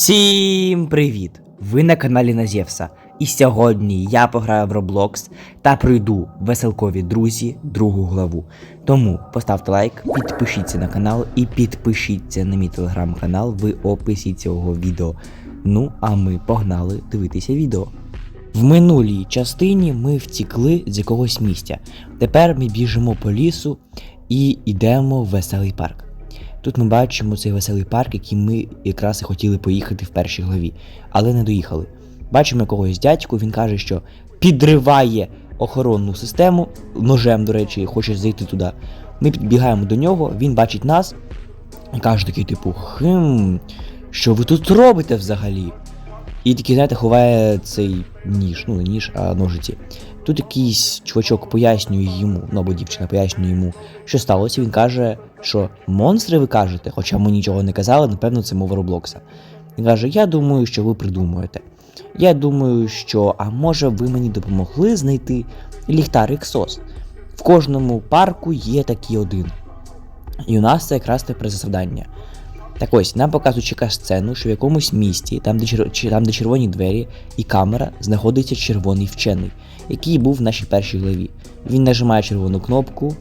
Всім привіт! Ви на каналі Назєвса. І сьогодні я пограю в Roblox та пройду веселкові друзі другу главу. Тому поставте лайк, підпишіться на канал і підпишіться на мій телеграм-канал в описі цього відео. Ну, а ми погнали дивитися відео. В минулій частині ми втікли з якогось місця. Тепер ми біжимо по лісу і йдемо в веселий парк. Тут ми бачимо цей веселий парк, який ми якраз і хотіли поїхати в першій главі, але не доїхали. Бачимо якогось дядьку, він каже, що підриває охоронну систему ножем, до речі, хоче зайти туди. Ми підбігаємо до нього, він бачить нас і каже такий, типу, хм, що ви тут робите взагалі? І такий, знаєте, ховає цей ніж, ну не ніж, а ножиці. Тут якийсь чувачок пояснює йому, ну або дівчина пояснює йому, що сталося. Він каже, що монстри ви кажете, хоча ми нічого не казали, напевно, це мова Роблокса. Він каже: Я думаю, що ви придумуєте. Я думаю, що, а може, ви мені допомогли знайти ліхтарик СОС. В кожному парку є такий один. І у нас це якраз тепер завдання. Так ось, нам показують чека сцену, що в якомусь місті, там де, чер... там, де червоні двері і камера, знаходиться червоний вчений, який був в нашій першій главі. Він нажимає червону кнопку,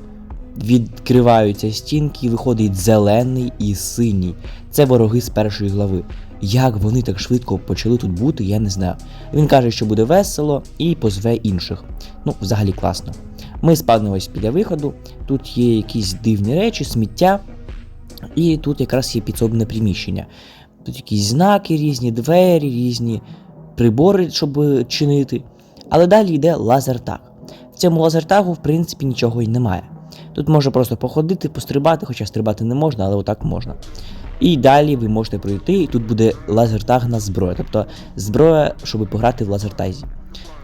відкриваються стінки, виходить зелений і синій. Це вороги з першої глави. Як вони так швидко почали тут бути, я не знаю. Він каже, що буде весело і позве інших. Ну, взагалі класно. Ми спавнимось біля виходу, тут є якісь дивні речі, сміття. І тут якраз є підсобне приміщення. Тут якісь знаки різні, двері, різні прибори, щоб чинити. Але далі йде лазертаг. В цьому лазертагу, в принципі, нічого й немає. Тут можна просто походити, пострибати, хоча стрибати не можна, але отак можна. І далі ви можете пройти, і тут буде лазертаг на зброю, тобто зброя, щоб пограти в лазертазі.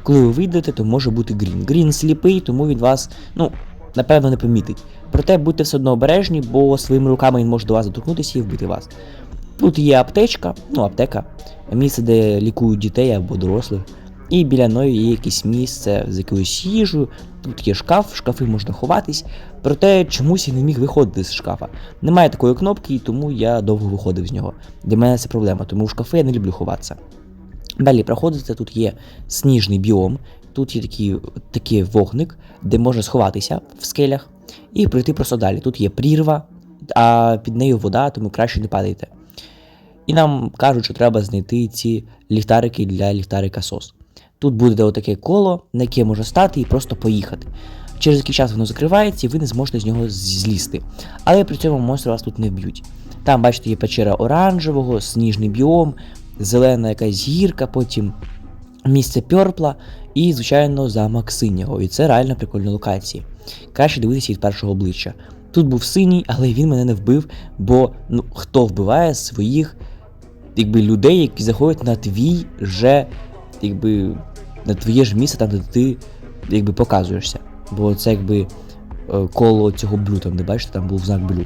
Коли ви вийдете, то може бути Грін. Грін сліпий, тому він вас, ну, напевно, не помітить. Проте будьте все одно обережні, бо своїми руками він може до вас доторкнутися і вбити вас. Тут є аптечка, ну аптека, місце, де лікують дітей або дорослих. І біля неї є якесь місце з якоюсь їжею, тут є шкаф, в шкафи можна ховатись. Проте чомусь я не міг виходити з шкафа. Немає такої кнопки, і тому я довго виходив з нього. Для мене це проблема, тому в шкафи я не люблю ховатися. Далі проходите, тут є сніжний біом, тут є такий, такий вогник, де можна сховатися в скелях і пройти просто далі. Тут є прірва, а під нею вода, тому краще не падайте. І нам кажуть, що треба знайти ці ліхтарики для ліхтарика СОС. Тут буде отаке коло, на яке можна стати і просто поїхати. Через який час воно закривається, і ви не зможете з нього злізти. Але при цьому монстри вас тут не вб'ють. Там, бачите, є печера оранжевого, сніжний біом, зелена якась гірка, потім місце пьорпла і, звичайно, замок синього. І це реально прикольні локації. Краще дивитися від першого обличчя. Тут був синій, але він мене не вбив, бо ну, хто вбиває своїх якби, людей, які заходять на твій же, якби, на твоє ж місце, там, де ти якби, показуєшся. Бо це якби е, коло цього блю, там, де бачите, там був знак блю.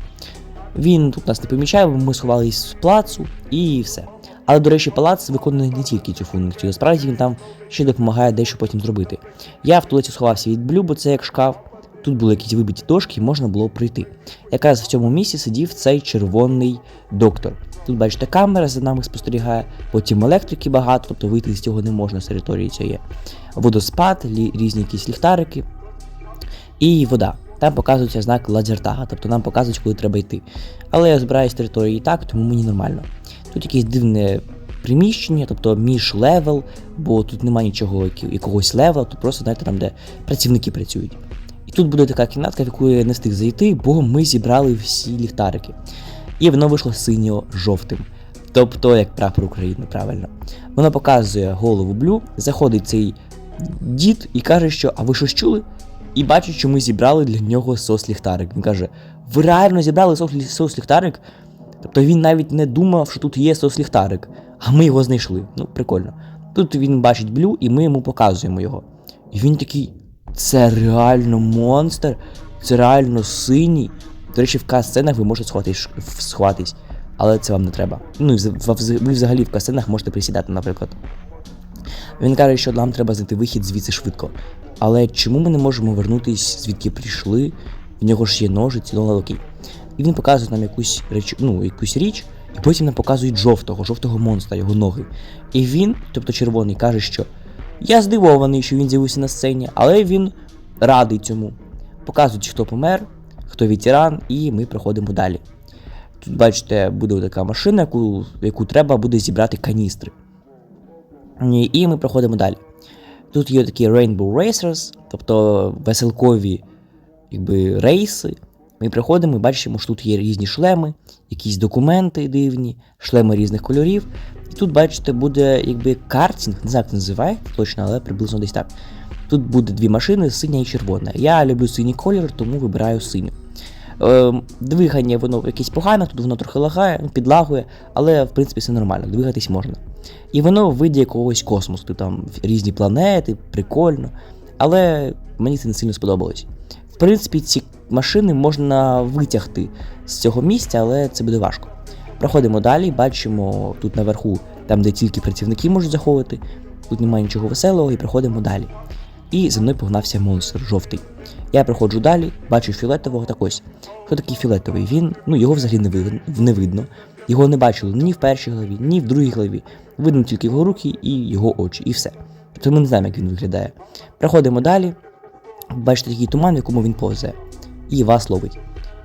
Він тут нас не помічає, бо ми сховались з плацу і все. Але, до речі, палац виконує не тільки цю функцію, насправді він там ще допомагає дещо потім зробити. Я в туалеті сховався від блю, бо це як шкаф. Тут були якісь вибиті дошки, і можна було пройти. Якраз в цьому місці сидів цей червоний доктор. Тут, бачите, камера за нами спостерігає, потім електрики багато, тобто вийти з цього не можна з території цієї. Водоспад, різні якісь ліхтарики і вода. Там показується знак лазертага, тобто нам показують, куди треба йти. Але я збираюсь з території і так, тому мені нормально. Тут якесь дивне приміщення, тобто між левел, бо тут немає нічого якогось левела, тут просто знаєте, там, де працівники працюють. І тут буде така кімнатка, в яку я не встиг зайти, бо ми зібрали всі ліхтарики. І воно вийшло синьо-жовтим. Тобто, як прапор України, правильно. Воно показує голову блю, заходить цей дід і каже, що а ви щось чули? І бачить, що ми зібрали для нього сос ліхтарик. Він каже: Ви реально зібрали сос ліхтарик? Тобто він навіть не думав, що тут є сос ліхтарик, а ми його знайшли. Ну, прикольно. Тут він бачить блю, і ми йому показуємо його. І він такий: це реально монстр, це реально синій. До речі, в кас-сценах ви можете сховатись, але це вам не треба. Ну, ви взагалі в кас-сценах можете присідати, наприклад. Він каже, що нам треба знайти вихід звідси швидко. Але чому ми не можемо вернутись, звідки прийшли? В нього ж є ножиці, ну окей. І він показує нам якусь річ, ну, якусь річ, І потім нам показують жовтого, жовтого монстра, його ноги. І він, тобто червоний, каже, що я здивований, що він з'явився на сцені, але він радий цьому. Показують, хто помер, хто ветеран, і ми проходимо далі. Тут, бачите, буде така машина, яку, яку треба буде зібрати каністри. І, ми проходимо далі. Тут є такі Rainbow Racers, тобто веселкові якби, рейси. Ми приходимо і бачимо, що тут є різні шлеми, якісь документи дивні, шлеми різних кольорів. І тут, бачите, буде якби картинг, не знаю, як це називається точно, але приблизно десь так. Тут буде дві машини, синя і червона. Я люблю синій колір, тому вибираю синю. Е, двигання воно якесь погане, тут воно трохи лагає, підлагує, але в принципі все нормально, двигатись можна. І воно в виді якогось космосу, там різні планети, прикольно. Але мені це не сильно сподобалось. Принципі, ці машини можна витягти з цього місця, але це буде важко. Проходимо далі, бачимо тут наверху, там, де тільки працівники можуть заходити. Тут немає нічого веселого, і проходимо далі. І за мною погнався монстр жовтий. Я проходжу далі, бачу фіолетового так ось. Хто такий фіолетовий? Він, ну його взагалі не видно, не видно. Його не бачили ні в першій главі, ні в другій главі. Видно тільки його руки і його очі, і все. Тобто ми не знаємо, як він виглядає. Проходимо далі. Бачите такий туман, в якому він повзе, і вас ловить.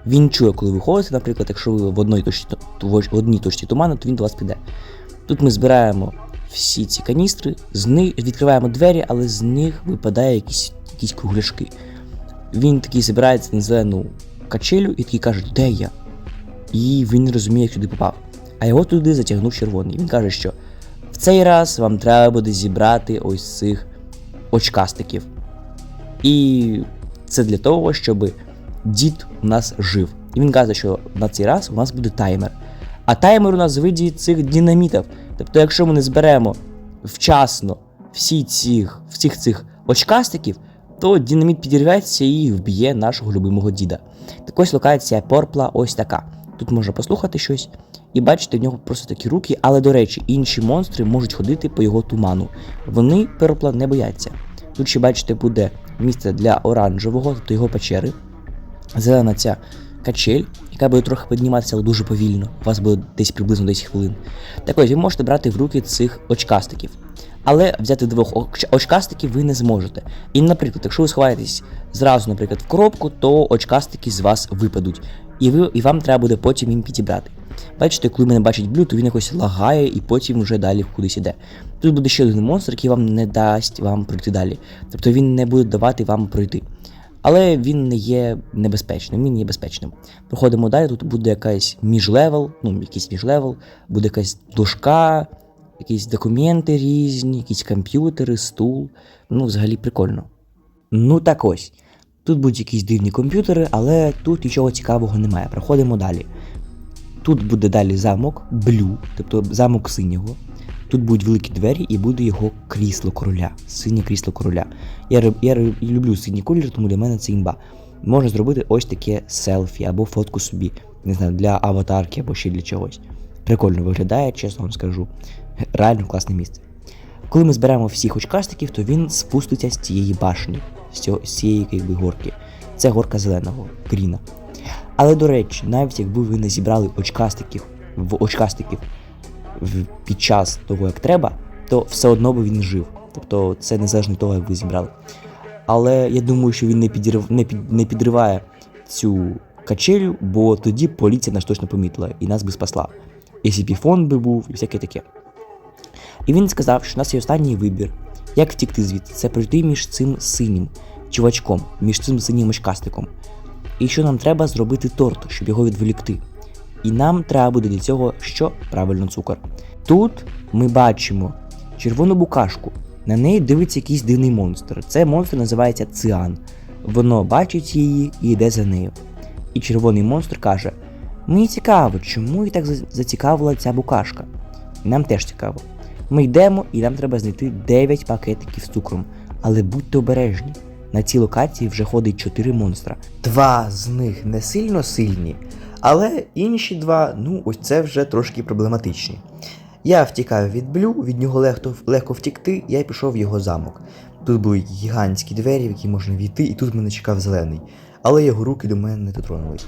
Він чує, коли ви ходите, наприклад, якщо ви в одній точці, в одній точці туману, то він до вас піде. Тут ми збираємо всі ці каністри, з них відкриваємо двері, але з них випадає якісь, якісь кругляшки. Він такий збирається на зелену качелю і такий каже, де я? І він не розуміє, як сюди попав. А його туди затягнув червоний. Він каже, що в цей раз вам треба буде зібрати ось цих очкастиків. І це для того, щоб дід у нас жив. І він каже, що на цей раз у нас буде таймер. А таймер у нас виді цих динамітів. Тобто, якщо ми не зберемо вчасно всі цих, всіх цих очкастиків, то динаміт підірветься і вб'є нашого любимого діда. Так ось локація Порпла ось така. Тут можна послухати щось, і бачите, в нього просто такі руки, але до речі, інші монстри можуть ходити по його туману. Вони Порпла не бояться. Тут ще, бачите, буде місце для оранжевого, тобто його печери. Зелена ця качель, яка буде трохи підніматися, але дуже повільно. У вас буде десь приблизно 10 хвилин. Так ось ви можете брати в руки цих очкастиків. Але взяти двох оч- очкастиків ви не зможете. І, наприклад, якщо ви сховаєтесь зразу, наприклад, в коробку, то очкастики з вас випадуть. І ви, і вам треба буде потім їм підібрати. Бачите, коли мене бачить блю, то він якось лагає і потім вже далі кудись іде. Тут буде ще один монстр, який вам не дасть вам пройти далі. Тобто він не буде давати вам пройти. Але він не є небезпечним, він є безпечним. Проходимо далі, тут буде якась міжлевел, ну, якийсь міжлевел, буде якась дошка, якісь документи різні, якісь комп'ютери, стул. Ну, взагалі прикольно. Ну так ось. Тут будуть якісь дивні комп'ютери, але тут нічого цікавого немає. Проходимо далі. Тут буде далі замок блю, тобто замок синього. Тут будуть великі двері і буде його крісло короля, синє крісло короля. Я, я люблю синій колір, тому для мене це імба. Можна зробити ось таке селфі або фотку собі, не знаю, для аватарки або ще для чогось. Прикольно виглядає, чесно вам скажу. Реально класне місце. Коли ми зберемо всіх очкастиків, то він спуститься з цієї башні, з, цього, цієї якби, горки. Це горка зеленого, гріна. Але до речі, навіть якби ви не зібрали очкастиків в очкастиків під час того, як треба, то все одно би він жив. Тобто це незалежно від того, як ви зібрали. Але я думаю, що він не, підірв... не, під... не підриває цю качелю, бо тоді поліція нас точно помітила і нас би спасла. SCP-фон би був і всяке таке. І він сказав, що у нас є останній вибір. Як втікти звідти? Це пройти між цим синім чувачком, між цим синім очкастиком. І що нам треба зробити торт, щоб його відволікти. І нам треба буде для цього що? Правильно, цукор. Тут ми бачимо червону букашку. На неї дивиться якийсь дивний монстр. Це монстр називається Циан. Воно бачить її і йде за нею. І червоний монстр каже: Мені цікаво, чому її так зацікавила ця букашка. Нам теж цікаво. Ми йдемо і нам треба знайти 9 пакетиків з цукром. Але будьте обережні. На цій локації вже ходить 4 монстра. Два з них не сильно сильні, але інші два, ну, ось це вже трошки проблематичні. Я втікаю від блю, від нього легко, легко втікти, я пішов в його замок. Тут були гігантські двері, в які можна війти, і тут мене чекав зелений. Але його руки до мене не дотронулись.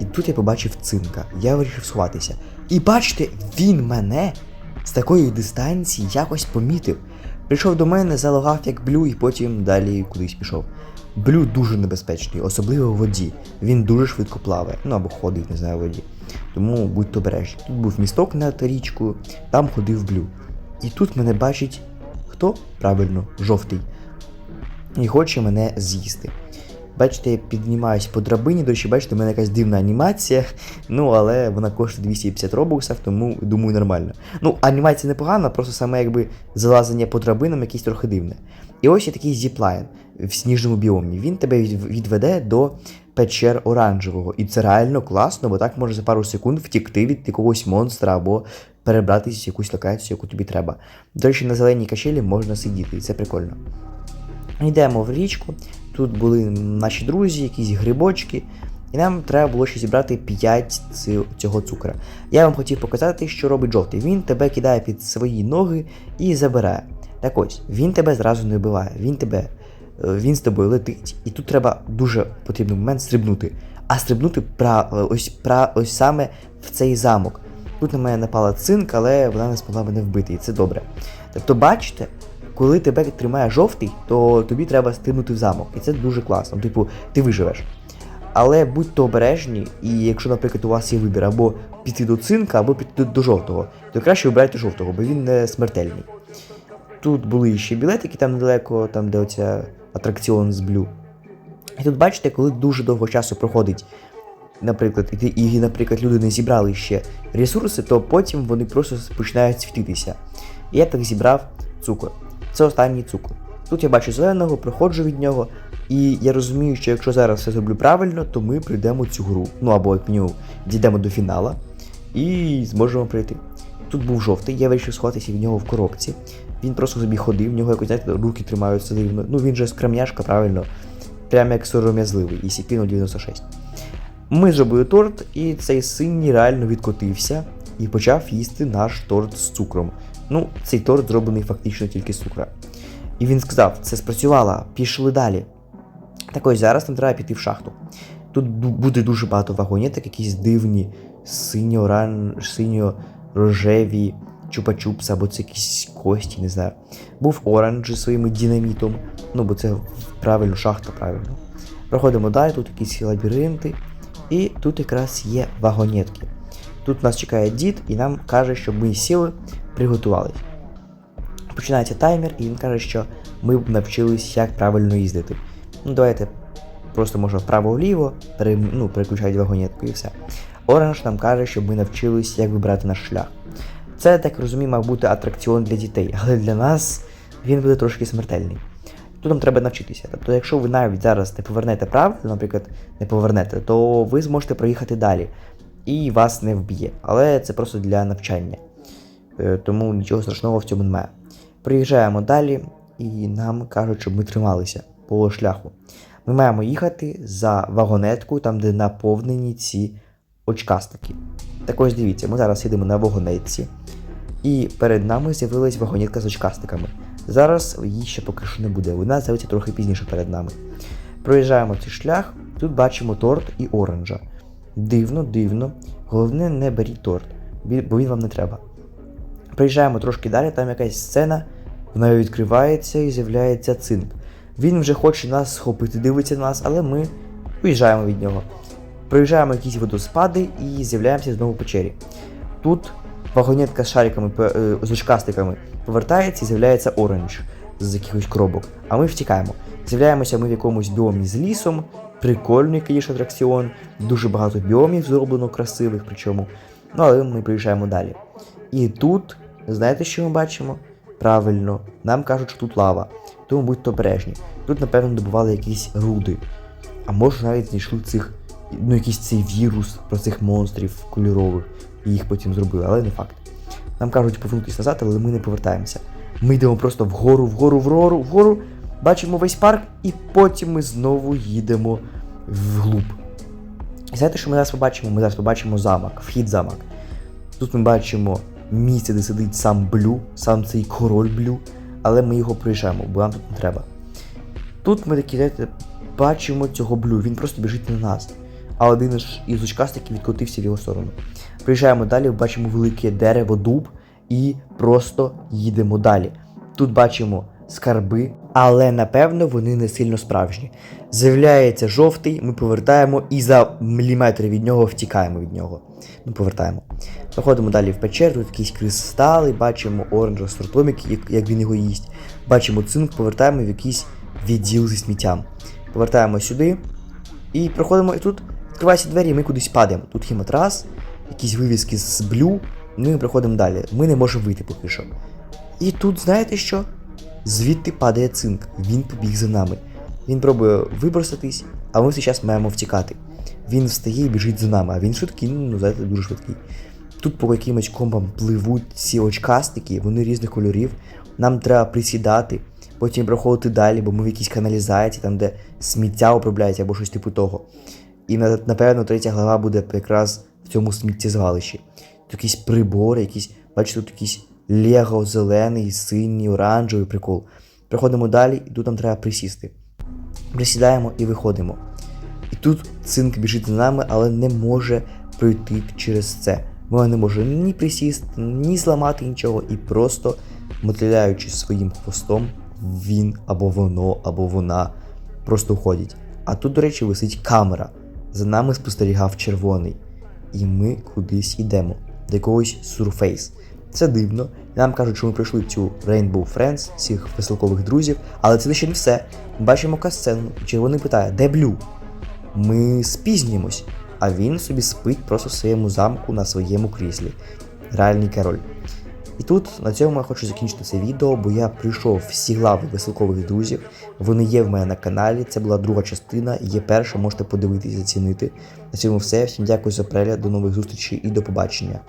І тут я побачив цинка. Я вирішив сховатися. І бачите, він мене з такої дистанції якось помітив. Прийшов до мене, залагав як блю і потім далі кудись пішов. Блю дуже небезпечний, особливо в воді. Він дуже швидко плаває, ну або ходить, не знаю, в воді. Тому будьте обережні. Тут був місток над річкою, там ходив блю. І тут мене бачить хто? Правильно, жовтий. І хоче мене з'їсти. Бачите, я піднімаюсь по драбині, до речі, бачите, в мене якась дивна анімація. Ну, але вона коштує 250 робоксів, тому думаю, нормально. Ну, анімація непогана, просто саме якби залазення по драбинам якесь трохи дивне. І ось є такий зіплайн в сніжному біомі. Він тебе відведе до печер оранжевого. І це реально класно, бо так може за пару секунд втікти від якогось монстра або перебратися в якусь локацію, яку тобі треба. До речі, на зеленій качелі можна сидіти, і це прикольно. Йдемо в річку. Тут були наші друзі, якісь грибочки, і нам треба було ще зібрати 5 цього цукра. Я вам хотів показати, що робить жовтий. Він тебе кидає під свої ноги і забирає. Так ось, він тебе зразу не вбиває, він тебе, е, він з тобою летить, і тут треба дуже потрібний момент стрибнути. А стрибнути пра, ось, пра, ось саме в цей замок. Тут на мене напала цинк, але вона не змогла мене вбити, і це добре. Тобто, бачите, коли тебе тримає жовтий, то тобі треба стрибнути в замок. І це дуже класно. Типу, ти виживеш. Але будьте обережні, і якщо, наприклад, у вас є вибір або піти до цинка, або піти до, жовтого, то краще вибирайте жовтого, бо він не смертельний. Тут були ще білетики там недалеко, там де оця атракціон з блю. І тут бачите, коли дуже довго часу проходить, наприклад, і, наприклад, люди не зібрали ще ресурси, то потім вони просто починають світитися. І я так зібрав цукор. Це останній цукор. Тут я бачу зеленого, проходжу від нього, і я розумію, що якщо зараз все зроблю правильно, то ми пройдемо цю гру. Ну або як мінімум дійдемо до фінала і зможемо пройти. Тут був жовтий, я вирішив сховатися від нього в коробці. Він просто собі ходив, в нього якось, знаєте, руки тримаються дивно. Ну він же скрамняшка, правильно, прям як сором'язливий, і Сіпіно 96. Ми зробили торт, і цей синій реально відкотився і почав їсти наш торт з цукром. Ну, цей торт зроблений фактично тільки з цукра. І він сказав: це спрацювало, пішли далі. Так ось зараз нам треба піти в шахту. Тут буде дуже багато вагонеток, якісь дивні синьо-рожеві чупа-чупси, або це якісь кості, не знаю. Був оранж зі своїм динамітом. Ну, бо це правильно, шахта, правильно. Проходимо далі, тут якісь лабіринти. І тут якраз є вагонетки. Тут нас чекає дід і нам каже, щоб ми сіли, приготувались. Починається таймер, і він каже, що ми б навчились, як правильно їздити. Ну, давайте просто може вправо-вліво, пере, ну, переключають вагонетку і все. Оранж нам каже, щоб ми навчились, як вибирати наш шлях. Це, так розумію, мав бути атракціон для дітей, але для нас він буде трошки смертельний. Тут нам треба навчитися. Тобто, якщо ви навіть зараз не повернете правильно, наприклад, не повернете, то ви зможете проїхати далі і вас не вб'є. Але це просто для навчання. Е, Тому нічого страшного в цьому немає. Приїжджаємо далі, і нам кажуть, щоб ми трималися по шляху. Ми маємо їхати за вагонетку, там, де наповнені ці очкастики. Так ось дивіться, ми зараз їдемо на вагонетці, і перед нами з'явилась вагонетка з очкастиками. Зараз її ще поки що не буде, вона з'явиться трохи пізніше перед нами. Проїжджаємо цей шлях, тут бачимо торт і оранжа. Дивно, дивно. Головне, не беріть торт, бо він вам не треба. Приїжджаємо трошки далі, там якась сцена, вона відкривається і з'являється цинк. Він вже хоче нас схопити, дивиться на нас, але ми уїжджаємо від нього. Проїжджаємо якісь водоспади і з'являємося знову в печері. Тут вагонетка з шариками, е, з очкастиками повертається і з'являється оранж з якихось коробок. А ми втікаємо. З'являємося ми в якомусь біомі з лісом. Прикольний, звісно, атракціон. Дуже багато біомів зроблено красивих, причому. Ну, але ми приїжджаємо далі. І тут, знаєте, що ми бачимо? Правильно, нам кажуть, що тут лава. Тому будьте обережні. Тут, напевно, добували якісь руди. А може навіть знайшли цих, ну, якийсь цей вірус про цих монстрів кольорових, і їх потім зробили, але не факт. Нам кажуть повернутися назад, але ми не повертаємося. Ми йдемо просто вгору, вгору, вгору, вгору, бачимо весь парк, і потім ми знову їдемо вглуб. І знаєте, що ми зараз побачимо? Ми зараз побачимо замок, вхід замок. Тут ми бачимо місце, де сидить сам Блю, сам цей король Блю, але ми його проїжджаємо, бо нам тут не треба. Тут ми такі, знаєте, бачимо цього Блю, він просто біжить на нас. А один із очкастиків відкотився в його сторону. Приїжджаємо далі, бачимо велике дерево, дуб і просто їдемо далі. Тут бачимо скарби, але напевно вони не сильно справжні. З'являється жовтий, ми повертаємо і за міліметр від нього втікаємо від нього. Ну, повертаємо. Проходимо далі в печеру, тут якісь кристали, бачимо оранжевий сортомік, як, він його їсть. Бачимо цинк, повертаємо в якийсь відділ зі сміттям. Повертаємо сюди і проходимо, і тут відкриваються двері, і ми кудись падаємо. Тут є матрас, якісь вивіски з блю, ну і проходимо далі. Ми не можемо вийти поки що. І тут, знаєте що? Звідти падає цинк, він побіг за нами. Він пробує виброситись, а ми час маємо втікати. Він встає і біжить за нами, а він швидкий, ну, знаєте, дуже швидкий. Тут по якимось комбам пливуть ці очкастики, вони різних кольорів. Нам треба присідати, потім проходити далі, бо ми в якійсь каналізації, там, де сміття управляється або щось типу того. І напевно третя глава буде якраз в цьому сміттєзвалищі. Тут якісь прибори, якісь, бачите, тут якісь Лего зелений, синій, оранжевий прикол. Проходимо далі, і тут нам треба присісти. Присідаємо і виходимо. І тут цинк біжить за нами, але не може пройти через це. Ми не може ні присісти, ні зламати нічого, і просто мотиляючи своїм хвостом, він або воно, або вона просто уходять. А тут, до речі, висить камера. За нами спостерігав червоний. І ми кудись йдемо, до якогось сурфейс. Це дивно. Нам кажуть, що ми пройшли цю Rainbow Friends, цих веселкових друзів, але це ще не все. Ми бачимо касцену, червоний питає, де Блю? Ми спізнімось, а він собі спить просто в своєму замку на своєму кріслі. Реальний король. І тут на цьому я хочу закінчити це відео, бо я прийшов всі глави веселкових друзів. Вони є в мене на каналі. Це була друга частина, є перша, можете подивитися, зацінити. На цьому все. Всім дякую за перегляд, до нових зустрічей і до побачення.